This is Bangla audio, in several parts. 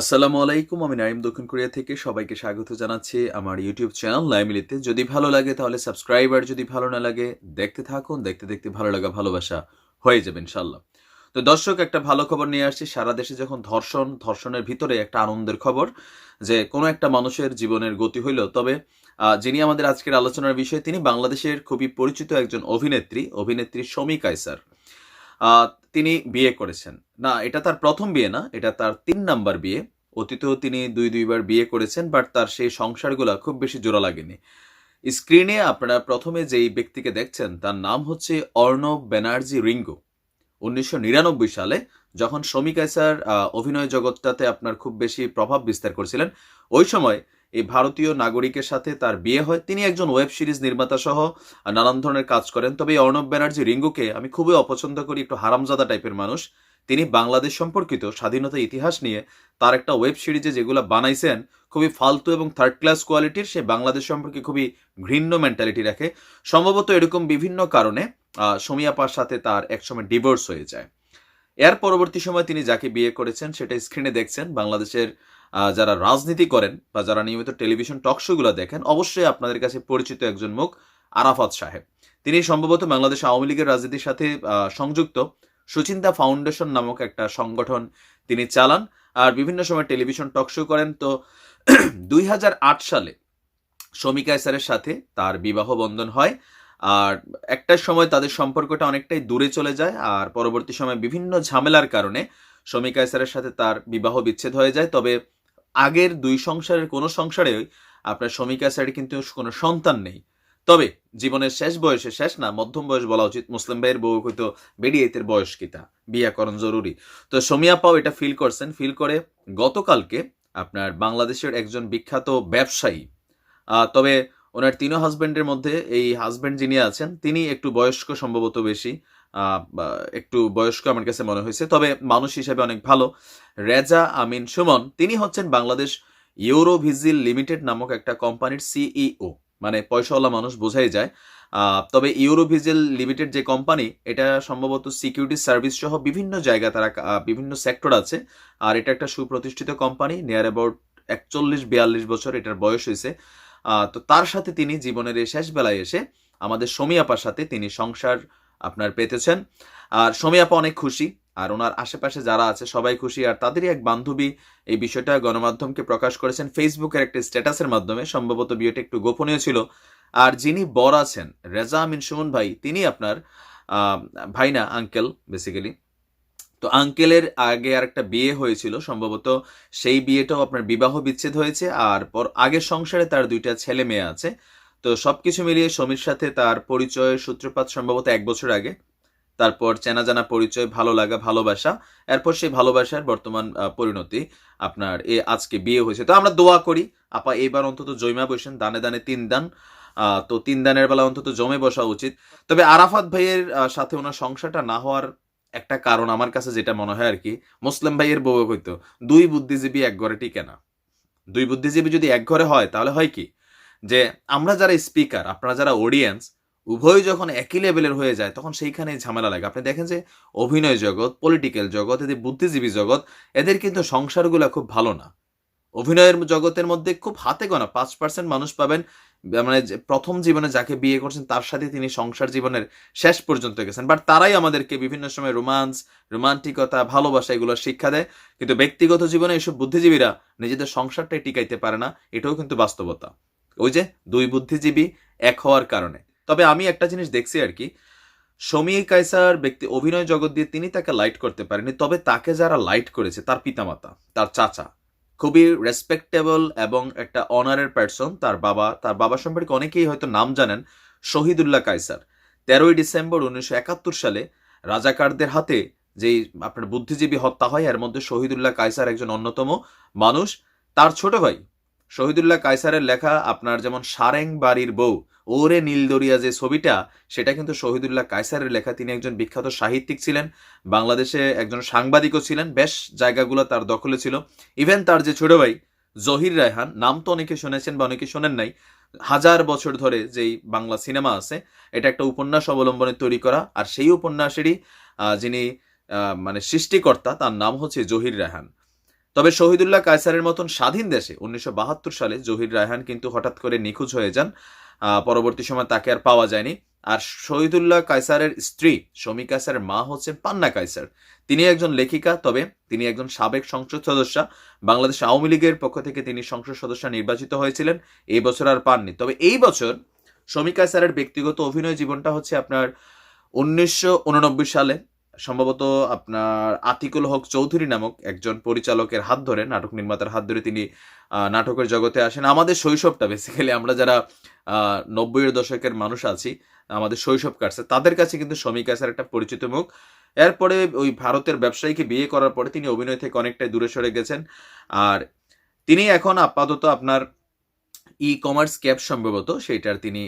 আসসালামু আলাইকুম, আমি নাইম দক্ষিণ কোরিয়া থেকে সবাইকে স্বাগত জানাচ্ছি আমার ইউটিউব চ্যানেল লাইমিলিতে। যদি ভালো লাগে তাহলে সাবস্ক্রাইব আর যদি ভালো না লাগে দেখতে থাকুন, দেখতে দেখতে ভালো লাগা ভালোবাসা হয়ে যাবে ইনশাল্লাহ তো দর্শক, একটা ভালো খবর নিয়ে আসছি। সারা দেশে যখন ধর্ষণ, ধর্ষণের ভিতরে একটা আনন্দের খবর যে কোনো একটা মানুষের জীবনের গতি হইল। তবে যিনি আমাদের আজকের আলোচনার বিষয়, তিনি বাংলাদেশের খুবই পরিচিত একজন অভিনেত্রী অভিনেত্রী শমী কায়সার। তিনি বিয়ে করেছেন। না, এটা তার প্রথম বিয়ে না, এটা তার তিন নাম্বার বিয়ে। অতীতেও তিনি দুই, দুইবার বিয়ে করেছেন, বাট তার সেই সংসারগুলো খুব বেশি জোড়া লাগেনি। স্ক্রিনে আপনারা প্রথমে যেই ব্যক্তিকে দেখছেন, তার নাম হচ্ছে অর্ণব ব্যানার্জি রিঙ্গো। উনিশশো নিরানব্বই সালে যখন শমী কায়সার অভিনয় জগৎটাতে আপনার খুব বেশি প্রভাব বিস্তার করছিলেন, ওই সময় এই ভারতীয় নাগরিকের সাথে তার বিয়ে হয়। তিনি একজন ওয়েব সিরিজ নির্মাতা সহ নানান ধরনের কাজ করেন। তবে এই অর্ণব ব্যানার্জি রিঙ্গুকে আমি খুবই অপছন্দ করি, একটু হারামজাদা টাইপের মানুষ। তিনি বাংলাদেশ সম্পর্কিত স্বাধীনতা ইতিহাস নিয়ে তার একটা ওয়েব সিরিজে যেগুলো বানাইছেন, খুবই ফালতু এবং থার্ড ক্লাস কোয়ালিটির সে বাংলাদেশ সম্পর্কে খুবই ঘৃণ্য মেন্টালিটি রাখে। সম্ভবত এরকম বিভিন্ন কারণে সমিয়াপার সাথে তার একসময় ডিভোর্স হয়ে যায়। এর পরবর্তী সময় তিনি যাকে বিয়ে করেছেন, সেটা স্ক্রিনে দেখছেন। বাংলাদেশের যারা রাজনীতি করেন বা যারা নিয়মিত টেলিভিশন টক শোগুলো দেখেন, অবশ্যই আপনাদের কাছে পরিচিত একজন মুখ আরাফাত সাহেব। তিনি সম্ভবত বাংলাদেশ আওয়ামী লীগের রাজনীতির সাথে সংযুক্ত। সুচিন্তা ফাউন্ডেশন নামক একটা সংগঠন তিনি চালান। আর বিভিন্ন সময় টেলিভিশন টক শো করেন। তো দুই হাজার আট সালে শমিকা স্যারের সাথে তার বিবাহ বন্ধন হয়। আর একটা সময় তাদের সম্পর্কটা অনেকটাই দূরে চলে যায়। আর পরবর্তী সময় বিভিন্ন ঝামেলার কারণে শমিকা স্যারের সাথে তার বিবাহ বিচ্ছেদ হয়ে যায়। তবে আগের দুই সংসারের কোনো সংসারে আপনার শমিকা স্যারের কিন্তু কোনো সন্তান নেই। তবে জীবনের শেষ বয়সে শেষ না, মধ্যম বয়স বলা উচিত। মুসলিম ভাইয়ের বউ হয়তো বেরিয়েতের বয়স কিতা বিয়াকরণ জরুরি। তো সমিয়া পাও এটা ফিল করছেন। ফিল করে গতকালকে আপনার বাংলাদেশের একজন বিখ্যাত ব্যবসায়ী তবে ওনার তিনও হাজবেন্ডের মধ্যে। এই হাজবেন্ড যিনি আছেন, তিনি একটু বয়স্ক সম্ভবত বেশি। একটু বয়স্ক আমার কাছে মনে হয়েছে। তবে মানুষ হিসেবে অনেক ভালো। রেজা আমিন সুমন, তিনি হচ্ছেন বাংলাদেশ ইউরোভিজিল লিমিটেড নামক একটা কোম্পানির সিইও। মানে পয়সাওয়ালা মানুষ বোঝাই যায়। তবে ইউরোভিজিল লিমিটেড যে কোম্পানি, এটা সম্ভবত সিকিউরিটি সার্ভিস সহ বিভিন্ন জায়গা তারা বিভিন্ন সেক্টর আছে। আর এটা একটা সুপ্রতিষ্ঠিত কোম্পানি, নিয়ার অ্যাবাউট একচল্লিশ, বিয়াল্লিশ বছর এটার বয়স হয়েছে। তো তার সাথে তিনি জীবনের এই শেষ বেলায় এসে আমাদের সমী আপার সাথে তিনি সংসার আপনার পেতেছেন। আর সমী আপা অনেক খুশি আর ওনার আশেপাশে যারা আছে সবাই খুশি আর তাদেরই এক বান্ধবী এই বিষয়টা গণমাধ্যমকে প্রকাশ করেছেন। ফেসবুকের একটা স্ট্যাটাসের মাধ্যমে সম্ভবত বিয়েটা একটু গোপনীয় ছিল। আর যিনি বর আছেন রেজা আমিন সুমন ভাই তিনি আপনার আহ, ভাই না আঙ্কেল বেসিক্যালি তো আঙ্কেলের আগে আর একটা বিয়ে হয়েছিল সম্ভবত সেই বিয়েটাও আপনার বিবাহ বিচ্ছেদ হয়েছে আর পর আগের সংসারে তার দুইটা ছেলে মেয়ে আছে। তো সবকিছু মিলিয়ে সমীর সাথে তার পরিচয়ের সূত্রপাত সম্ভবত এক বছর আগে। তারপর চেনা জানা পরিচয়, ভালো লাগা, ভালোবাসা, এরপর সেই ভালোবাসার বর্তমান পরিণতি আপনার এ আজকে বিয়ে হয়েছে। তো আমরা দোয়া করি, আপা এবার অন্তত জৈমা বসেন, দানে দানে তিন দান তো তিন দানের বেলা অন্তত জমে বসা উচিত। তবে আরাফাত ভাইয়ের সাথে ওনার সংসারটা না হওয়ার একটা কারণ আমার কাছে যেটা মনে হয় আর কি, মুসলিম ভাইয়ের বউ হইতো। দুই বুদ্ধিজীবী এক ঘরে টিকে না। দুই বুদ্ধিজীবী যদি এক ঘরে হয়, তাহলে হয় কি? যে আমরা যারা স্পিকার আপনারা যারা অডিয়েন্স উভয় যখন একই লেভেলের হয়ে যায়, তখন সেইখানে ঝামেলা লাগে। আপনি দেখেন যে অভিনয় জগৎ পলিটিক্যাল জগৎ, এদের বুদ্ধিজীবী জগৎ, এদের কিন্তু সংসারগুলো খুব ভালো না। অভিনয়ের জগতের মধ্যে খুব হাতে গোনা, পাঁচ পার্সেন্ট মানুষ পাবেন মানে প্রথম জীবনে যাকে বিয়ে করছেন, তার সাথে তিনি সংসার জীবনের শেষ পর্যন্ত গেছেন। বাট তারাই আমাদেরকে বিভিন্ন সময় রোমান্স রোমান্টিকতা ভালোবাসা এগুলো শিক্ষা দেয়। কিন্তু ব্যক্তিগত জীবনে এসব বুদ্ধিজীবীরা নিজেদের সংসারটাই টিকাইতে পারে না, এটাও কিন্তু বাস্তবতা। ওই যে দুই বুদ্ধিজীবী এক হওয়ার কারণে। তবে আমি একটা জিনিস দেখছি আর কি সমী কায়সার ব্যক্তি অভিনয় জগৎ দিয়ে তিনি তাকে লাইট করতে পারেনি, তবে তাকে যারা লাইট করেছে, তার পিতামাতা, তার চাচা, খুবই রেসপেক্টেবল এবং একটা অনারের পার্সন তার বাবা তার বাবা সম্পর্কে অনেকেই হয়তো নাম জানেন, শহীদুল্লাহ কায়সার। তেরোই ডিসেম্বর উনিশশো একাত্তর সালে রাজাকারদের হাতে যেই আপনার বুদ্ধিজীবী হত্যা হয়, এর মধ্যে শহীদুল্লাহ কায়সার একজন অন্যতম মানুষ, তার ছোট ভাই শহীদুল্লাহ কায়সারের লেখা আপনার যেমন সারেং বাড়ির বউ, ওরে নীলদরিয়া যে ছবিটা, সেটা কিন্তু শহীদুল্লাহ কায়সারের লেখা। তিনি একজন বিখ্যাত সাহিত্যিক ছিলেন, বাংলাদেশে একজন সাংবাদিকও ছিলেন, বেশ জায়গাগুলো তার দখলে ছিল। ইভেন তার যে ছোট ভাই, জহির রায়হান, নাম তো অনেকে শুনেছেন বা অনেকে শোনেন নাই, হাজার বছর ধরে যেই বাংলা সিনেমা আছে, এটা একটা উপন্যাস অবলম্বনে তৈরি করা, আর সেই উপন্যাসেরই যিনি মানে সৃষ্টিকর্তা, তার নাম হচ্ছে জহির রায়হান। তবে শহীদুল্লাহ কায়সারের মতন স্বাধীন দেশে উনিশশো বাহাত্তর সালে জহির রায়হান কিন্তু হঠাৎ করে নিখোঁজ হয়ে যান। পরবর্তী সময় তাকে আর পাওয়া যায়নি। আর শহীদুল্লাহ কায়সারের স্ত্রী শমী কায়সারের মা হচ্ছেন পান্না কায়সার। তিনি একজন লেখিকা, তবে তিনি একজন সাবেক সংসদ সদস্য। বাংলাদেশ আওয়ামী লীগের পক্ষ থেকে তিনি সংসদ সদস্য নির্বাচিত হয়েছিলেন। এই বছর আর পাননি। তবে এই বছর শমী কায়সারের ব্যক্তিগত অভিনয় জীবনটা হচ্ছে আপনার উনিশশো উননব্বই সালে। সম্ভবত আপনার আতিকুল হক চৌধুরী নামক একজন পরিচালকের হাত ধরে, নাটক নির্মাতার হাত ধরে তিনি নাটকের জগতে আসেন। আমাদের শৈশবটা বেসিক্যালি আমরা যারা নব্বইয়ের দশকের মানুষ আছি, আমাদের শৈশব কাটছে, তাদের কাছে কিন্তু শমী কায়সার একটা পরিচিত মুখ। এরপরে ওই ভারতের ব্যবসায়ীকে বিয়ে করার পরে তিনি অভিনয় থেকে অনেকটাই দূরে সরে গেছেন। আর তিনি এখন আপাতত আপনার ই কমার্স ক্যাব সম্ভবত, সেইটার তিনি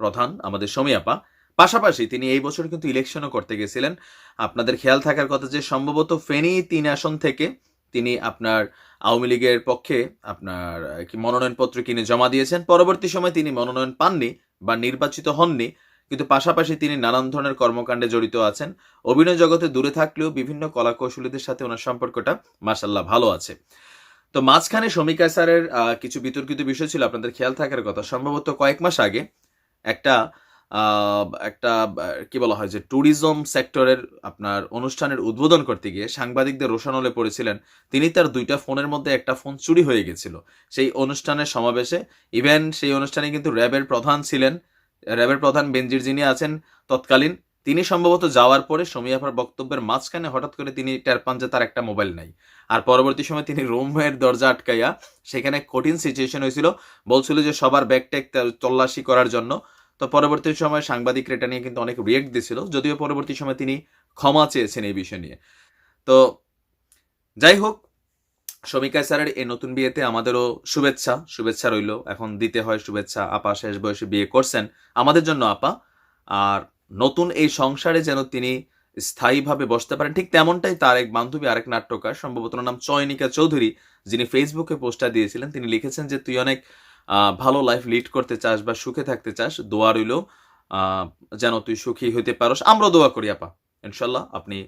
প্রধান, আমাদের সমী আপা। পাশাপাশি তিনি এই বছর কিন্তু ইলেকশনও করতে গেছিলেন। আপনাদের খেয়াল থাকার কথা যে, সম্ভবত ফেনী তিন আসন থেকে তিনি আপনার আওয়ামী লীগের পক্ষে আপনার কি মনোনয়নপত্র কিনে জমা দিয়েছেন। পরবর্তী সময় তিনি মনোনয়ন পাননি বা নির্বাচিত হননি। কিন্তু পাশাপাশি তিনি নানান ধরনের কর্মকাণ্ডে জড়িত আছেন। অভিনয় জগতে দূরে থাকলেও বিভিন্ন কলাকৌশলীদের সাথে ওনার সম্পর্কটা মাসাল্লাহ ভালো আছে। তো মাঝখানে শমিকা স্যারের কিছু বিতর্কিত বিষয় ছিল। আপনাদের খেয়াল থাকার কথা, সম্ভবত কয়েক মাস আগে একটা একটা, কি বলা হয় যে ট্যুরিজম সেক্টরের আপনার অনুষ্ঠানের উদ্বোধন করতে গিয়ে সাংবাদিকদের রোশানলে পড়েছিলেন। তিনি তার দুইটা ফোনের মধ্যে একটা ফোন চুরি হয়ে গেছিল। সেই অনুষ্ঠানের সমাবেশে, ইভেন সেই অনুষ্ঠানে কিন্তু র্যাবের প্রধান ছিলেন। র্যাবের প্রধান বেনজির যিনি আছেন তৎকালীন, তিনি সম্ভবত যাওয়ার পরে সমীয়াফার বক্তব্যের মাঝখানে হঠাৎ করে তিনি টের পান যে তার একটা মোবাইল নাই। আর পরবর্তী সময় তিনি রুমের দরজা আটকাইয়া সেখানে কঠিন সিচুয়েশন হয়েছিল। বলছিল যে সবার ব্যাগ ট্যাগ তল্লাশি করার জন্য। তো পরবর্তী সময় সাংবাদিকরা এটা নিয়ে কিন্তু অনেক রিয়েক্ট দিছিল, যদিও পরবর্তী সময় তিনি ক্ষমা চেয়েছেন এই বিষয় নিয়ে। তো যাই হোক শমিকা স্যারের এই নতুন বিয়েতে আমাদেরও শুভেচ্ছা শুভেচ্ছা রইল। এখন দিতে হয় শুভেচ্ছা, আপা শেষ বয়সে বিয়ে করছেন, আমাদের জন্য আপা। আর নতুন এই সংসারে যেন তিনি স্থায়ীভাবে বসতে পারেন, ঠিক তেমনটাই তার এক বান্ধবী, আরেক নাট্যকার, সম্ভবত নাম চয়নিকা চৌধুরী, যিনি ফেসবুকে পোস্টার দিয়েছিলেন, তিনি লিখেছেন যে, তুই অনেক ভালো লাইফ লিড করতে চাস বা সুখে থাকতে চাস, দোয়া রইল যেন তুই সুখী হইতে পারস। আমরা দোয়া করি, আপা। ইনশাল্লাহ আপনি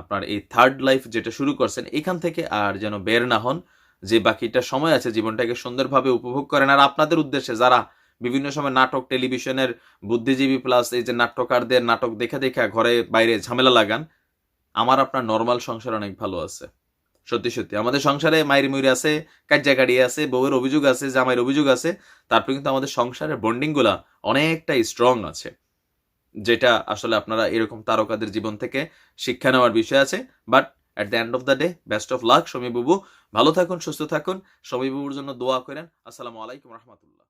আপনার এই থার্ড লাইফ যেটা শুরু করছেন, এখান থেকে আর যেন বের না হন। যে বাকিটা সময় আছে, জীবনটাকে সুন্দরভাবে উপভোগ করেন। আর আপনাদের উদ্দেশ্যে যারা বিভিন্ন সময় নাটক, টেলিভিশনের বুদ্ধিজীবী প্লাস এই যে নাট্যকারদের নাটক দেখে দেখে ঘরে বাইরে ঝামেলা লাগান, আমার আপনার নর্মাল সংসার অনেক ভালো আছে। সত্যি সত্যি। আমাদের সংসারে মায়ের ময়ূর আছে কাজ্জা গাড়ি আছে, বউয়ের অভিযোগ আছে, জামাইয়ের অভিযোগ আছে। তারপরে কিন্তু আমাদের সংসারের বন্ডিংগুলা অনেকটাই স্ট্রং আছে, যেটা আসলে আপনারা এরকম তারকাদের জীবন থেকে শিক্ষা নেওয়ার বিষয় আছে। But at the end of the day best of luck Sami বাবু ভালো থাকুন, সুস্থ থাকুন। সমী বাবুর জন্য দোয়া করেন। আসসালামু আলাইকুম রহমতুল্লাহ।